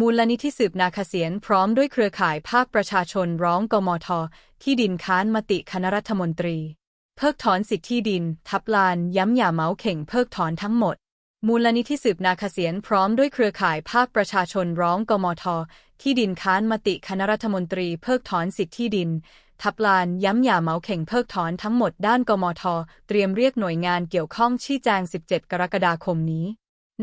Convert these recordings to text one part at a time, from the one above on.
มูลนิธิสืบนาคเสียนพร้อมด้วยเครือข่ายภาคประชาชนร้องกมท ที่ดินค้านมติคณะรัฐมนตรี เพิกถอนสิทธิที่ดิน ทับลาน ย้ำอย่าเมาเข่งเพิกถอนทั้งหมด มูลนิธิสืบนาคเสียนพร้อมด้วยเครือข่ายภาคประชาชนร้องกมท ที่ดินค้านมติคณะรัฐมนตรีเพิกถอนสิทธิที่ดิน ทับลาน ย้ำอย่าเมาเข่งเพิกถอนทั้งหมดด้านกมท เตรียมเรียกหน่วยงานเกี่ยวข้องชี้แจง 17 กรกฎาคมนี้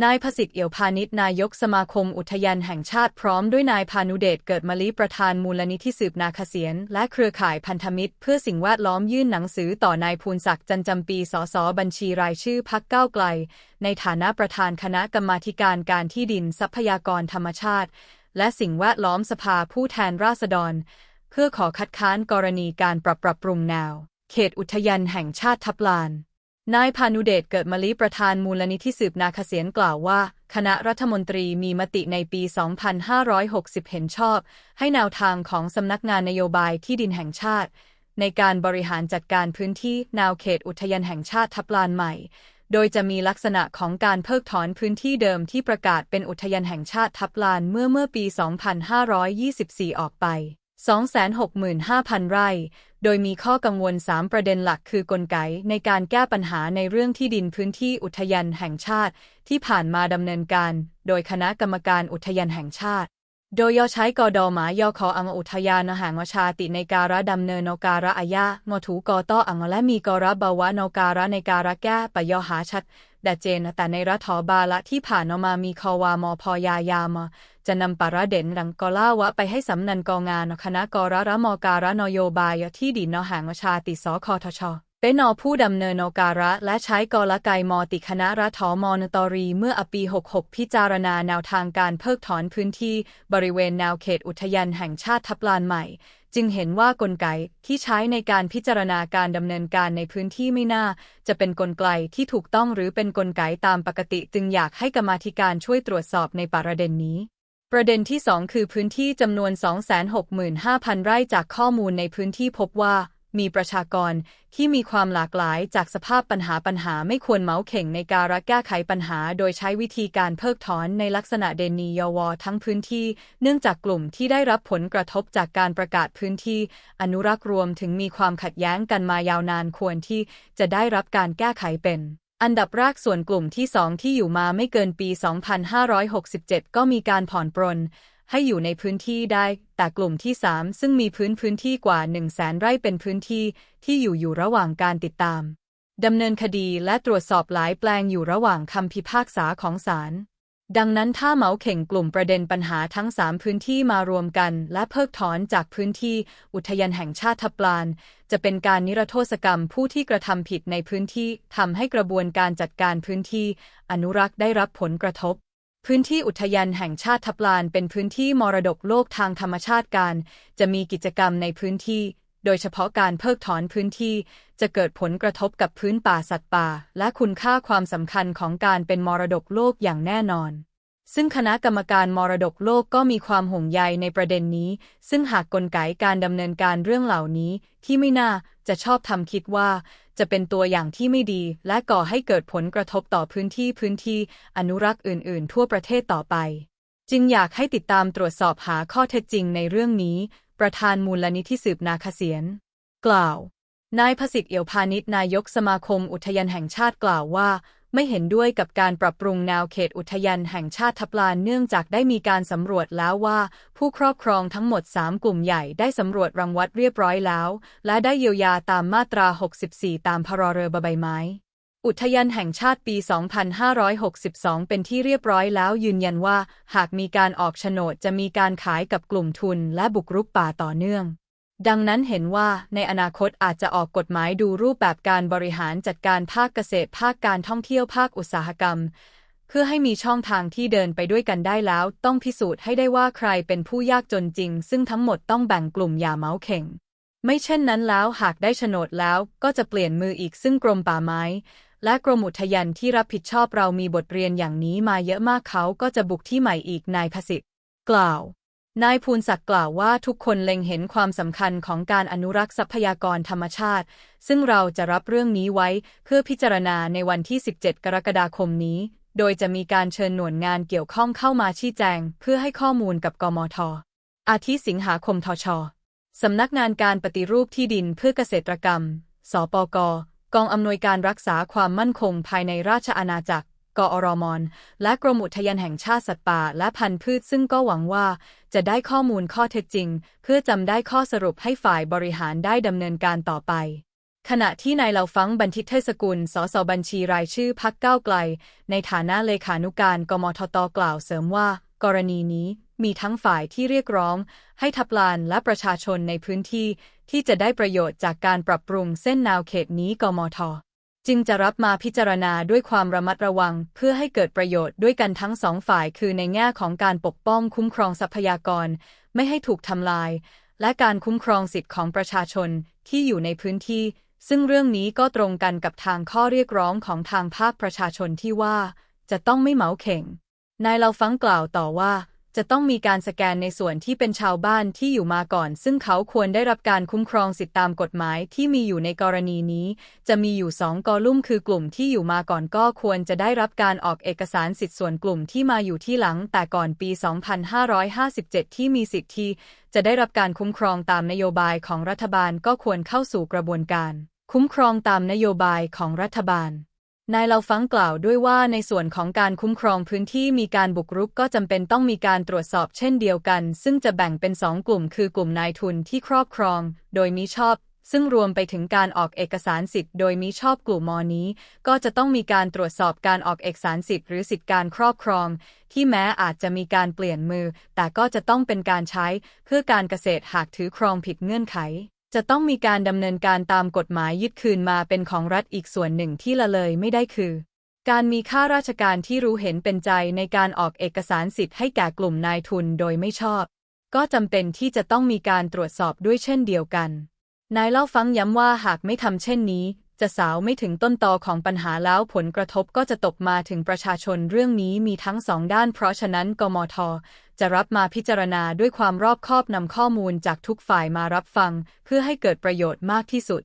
นายพสิทธิ์เอี่ยวพาณิชนายกสมาคมอุทยานแห่งชาติพร้อมด้วยนายพานุเดชเกิดมะลิประธานมูลนิธิสืบนาคเสียน และเครือข่ายพันธมิตร เพื่อสิ่งแวดล้อมยื่นหนังสือต่อนายภูนศักดิ์จันจำปีสสบัญชีรายชื่อพักเก้าวไกล ในฐานะประธานคณะกรรมาการการที่ดินทรัพยากรธรรมชาติ และสิ่งแวดล้อมสภาผู้แทนราษฎร เพื่อขอคัดค้านกรณีการปรับปรับปรุงแนว เขตอุทยานแห่งชาติทับลาน นายพานุเดชเกิดมะลิประธานมูลนิธิสืบนาคเสียนกล่าวว่า คณะรัฐมนตรีมีมติในปี 2560 เห็นชอบ ให้แนวทางของสำนักงานนโยบายที่ดินแห่งชาติ ในการบริหารจัดการพื้นที่แนวเขตอุทยานแห่งชาติทับลานใหม่ โดยจะมีลักษณะของการเพิกถอนพื้นที่เดิมที่ประกาศเป็นอุทยานแห่งชาติทับลานเมื่อเมื่อปี 2524 ออกไป 265,000 ไร่ โดยมีข้อกังวล 3 ประเด็นหลักคือกลไกในการแก้ปัญหาในเรื่องที่ดินพื้นที่อุทยานแห่งชาติ ที่ผ่านมาดำเนินการ โดยคณะกรรมการอุทยานแห่งชาติ โดยย่อใช้กอดอหมายอขออังอุทยานหางวชาติในการะดำเนินนการะอายางถูกอต้ออังและมีกอระบาวะนการะในการะแก้ปะยอหาชัดแดเจนแต่ในรัฐอบาละที่ผ่านออกมามีคอวามอพอยายามอ จะนำปาระเด่นดังกอล่าวะไปให้สำนันกองานคณะกอรระมการะนโยบายที่ดินนหางชาติสคทชเป็นนอผู้ดำเนินนการะและใช้กลไกมอติคณะรัฐมนตรีเมื่ออปี 66 พิจารณาแนวทางการเพิกถอนพื้นที่บริเวณแนวเขตอุทยานแห่งชาติทับลานใหม่ จึงเห็นว่ากลไกที่ใช้ในการพิจารณาการดำเนินการในพื้นที่ไม่น่า จะเป็นกลไกที่ถูกต้องหรือเป็นกลไกตามปกติจึงอยากให้กรรมาธิการช่วยตรวจสอบในประเด็นนี้ ประเด็นที่ 2 คือพื้นที่จำนวน 265,000 ไร่จากข้อมูลในพื้นที่พบว่า มีประชากรที่มีความหลากหลายจากสภาพปัญหาปัญหาไม่ควรเมาเข่งในการแก้ไขปัญหา โดยใช้วิธีการเพิกถอนในลักษณะเดนียวอทั้งพื้นที่ เนื่องจากกลุ่มที่ได้รับผลกระทบจากการประกาศพื้นที่ อนุรักษ์รวมถึงมีความขัดแย้งกันมายาวนานควรที่จะได้รับการแก้ไขเป็น อันดับแรกส่วนกลุ่มที่ 2 ที่อยู่มาไม่เกินปี 2567 ก็มีการผ่อนปรน ให้อยู่ในพื้นที่ได้ แต่กลุ่มที่ 3 ซึ่งมีพื้นพื้นที่กว่า 1 0 0 0 0แสนไร่เป็นพื้นที่ที่อยู่อยู่ระหว่างการติดตาม ดำเนินคดีและตรวจสอบหลายแปลงอยู่ระหว่างคำพิพากษาของศาลดังนั้นถ้าเหมาเข่งกลุ่มประเด็นปัญหาทั้ง 3 พื้นที่มารวมกัน และเพิกถอนจากพื้นที่อุทยานแห่งชาติทับลาน จะเป็นการนิรโทษกรรมผู้ที่กระทำผิดในพื้นที่ทำให้กระบวนการจัดการพื้นที่อนุรักษ์ได้รับผลกระทบ พื้นที่อุทยานแห่งชาติทับลานเป็นพื้นที่มรดกโลกทางธรรมชาติการ จะมีกิจกรรมในพื้นที่ โดยเฉพาะการเพิกถอนพื้นที่ จะเกิดผลกระทบกับพื้นป่าสัตว์ป่า และคุณค่าความสำคัญของการเป็นมรดกโลกอย่างแน่นอน ซึ่งคณะกรรมการมรดกโลกก็มีความห่วงใยในประเด็นนี้ ซึ่งหากกลไกการดำเนินการเรื่องเหล่านี้ ที่ไม่น่าจะชอบทำคิดว่า จะเป็นตัวอย่างที่ไม่ดี และก่อให้เกิดผลกระทบต่อพื้นที่พื้นที่อนุรักษ์อื่น ๆ ทั่วประเทศต่อไป จึงอยากให้ติดตามตรวจสอบหาข้อเท็จจริงในเรื่องนี้ ประธานมูลนิธิสืบนาคเสียน กล่าว นายพสิทธิ์เอี่ยวพาณิชย์นายกสมาคมอุทยานแห่งชาติกล่าวว่า ไม่เห็นด้วยกับการปรับปรุงแนวเขตอุทยานแห่งชาติทับลานเนื่องจากได้มีการสำรวจแล้วว่า ผู้ครอบครองทั้งหมด 3 กลุ่มใหญ่ได้สำรวจรังวัดเรียบร้อยแล้ว และได้เยียวยาตามมาตรา 64 ตามพรเรือใบไม้อุทยานแห่งชาติปี 2562 เป็นที่เรียบร้อยแล้วยืนยันว่า หากมีการออกโฉนดจะมีการขายกับกลุ่มทุนและบุกรุกป่าต่อเนื่อง ดังนั้นเห็นว่าในอนาคตอาจจะออกกฎหมายดูรูปแบบการบริหารจัดการภาคเกษตร ภาคการท่องเที่ยวภาคอุตสาหกรรม เพื่อให้มีช่องทางที่เดินไปด้วยกันได้แล้ว ต้องพิสูจน์ให้ได้ว่าใครเป็นผู้ยากจนจริง ซึ่งทั้งหมดต้องแบ่งกลุ่มอย่าเมาเข่ง ไม่เช่นนั้นแล้วหากได้โฉนดแล้วก็จะเปลี่ยนมืออีกซึ่งกรมป่าไม้ และกรมอุทยานที่รับผิดชอบเรามีบทเรียนอย่างนี้มาเยอะมากเขาก็จะบุกที่ใหม่อีกนายพสิทธิ์กล่าว นายภูนศักดิ์กล่าวว่าทุกคนเล็งเห็นความสำคัญของการอนุรักษ์ทรัพยากรธรรมชาติ ซึ่งเราจะรับเรื่องนี้ไว้เพื่อพิจารณาในวันที่ 17 กรกฎาคมนี้ โดยจะมีการเชิญหน่วยงานเกี่ยวข้องเข้ามาชี้แจง เพื่อให้ข้อมูลกับกมท อาทิสิงหาคมทช สำนักงานการปฏิรูปที่ดินเพื่อเกษตรกรรม สปก กองอำนวยการรักษาความมั่นคงภายในราชอาณาจักร กอรมอน และกรมอุทยานแห่งชาติสัตว์ป่าและพันธุ์พืชซึ่งก็หวังว่า จะได้ข้อมูลข้อเท็จจริง เพื่อจำได้ข้อสรุปให้ฝ่ายบริหารได้ดำเนินการต่อไป ขณะที่นายเหล่าฟังบันทิตเทศกุล สสบัญชีรายชื่อพักก้าวไกล ในฐานะเลขานุการกมทตกล่าวเสริมว่า กรณีนี้มีทั้งฝ่ายที่เรียกร้อง ให้ทับลานและประชาชนในพื้นที่ ที่จะได้ประโยชน์จากการปรับปรุงเส้นแนวเขตนี้กมท จึงจะรับมาพิจารณาด้วยความระมัดระวัง เพื่อให้เกิดประโยชน์ด้วยกันทั้งสองฝ่าย คือในแง่ของการปกป้องคุ้มครองทรัพยากร ไม่ให้ถูกทำลาย และการคุ้มครองสิทธิของประชาชนที่อยู่ในพื้นที่ ซึ่งเรื่องนี้ก็ตรงกันกับทางข้อเรียกร้องของทางภาคประชาชนที่ว่า จะต้องไม่เหมาเข่ง นายเราฟังกล่าวต่อว่า จะต้องมีการสแกนในส่วนที่เป็นชาวบ้านที่อยู่มาก่อน ซึ่งเขาควรได้รับการคุ้มครองสิทธิตามกฎหมายที่มีอยู่ในกรณีนี้ จะมีอยู่สองกอลุ่มคือกลุ่มที่อยู่มาก่อนก็ควรจะได้รับการออกเอกสารสิทธิส่วนกลุ่มที่มาอยู่ที่หลัง แต่ก่อนปี 2557 ที่มีสิทธิที่จะได้รับการคุ้มครองตามนโยบายของรัฐบาลก็ควรเข้าสู่กระบวนการ คุ้มครองตามนโยบายของรัฐบาล นายเราฟังกล่าวด้วยว่าในส่วนของการคุ้มครองพื้นที่มีการบุกรุกก็จำเป็นต้องมีการตรวจสอบเช่นเดียวกัน ซึ่งจะแบ่งเป็นสองกลุ่ม คือกลุ่มนายทุนที่ครอบครอง โดยมิชอบ ซึ่งรวมไปถึงการออกเอกสารสิทธิ์โดยมิชอบกลุ่มมอนี้ ก็จะต้องมีการตรวจสอบการออกเอกสารสิทธิ์หรือสิทธิการครอบครอง ที่แม้อาจจะมีการเปลี่ยนมือ แต่ก็จะต้องเป็นการใช้ เพื่อการเกษตรหากถือครองผิดเงื่อนไข จะต้องมีการดำเนินการตามกฎหมายยึดคืนมาเป็นของรัฐอีกส่วนหนึ่งที่ละเลยไม่ได้คือ การมีข้าราชการที่รู้เห็นเป็นใจในการออกเอกสารสิทธิ์ให้แก่กลุ่มนายทุนโดยไม่ชอบ ก็จำเป็นที่จะต้องมีการตรวจสอบด้วยเช่นเดียวกัน นายเล่าฟังย้ำว่าหากไม่ทำเช่นนี้ จะสาวไม่ถึงต้นตอของปัญหาแล้วผลกระทบก็จะตกมาถึงประชาชนเรื่องนี้มีทั้งสองด้าน เพราะฉะนั้นกมท จะรับมาพิจารณาด้วยความรอบคอบนำข้อมูลจากทุกฝ่ายมารับฟัง เพื่อให้เกิดประโยชน์มากที่สุด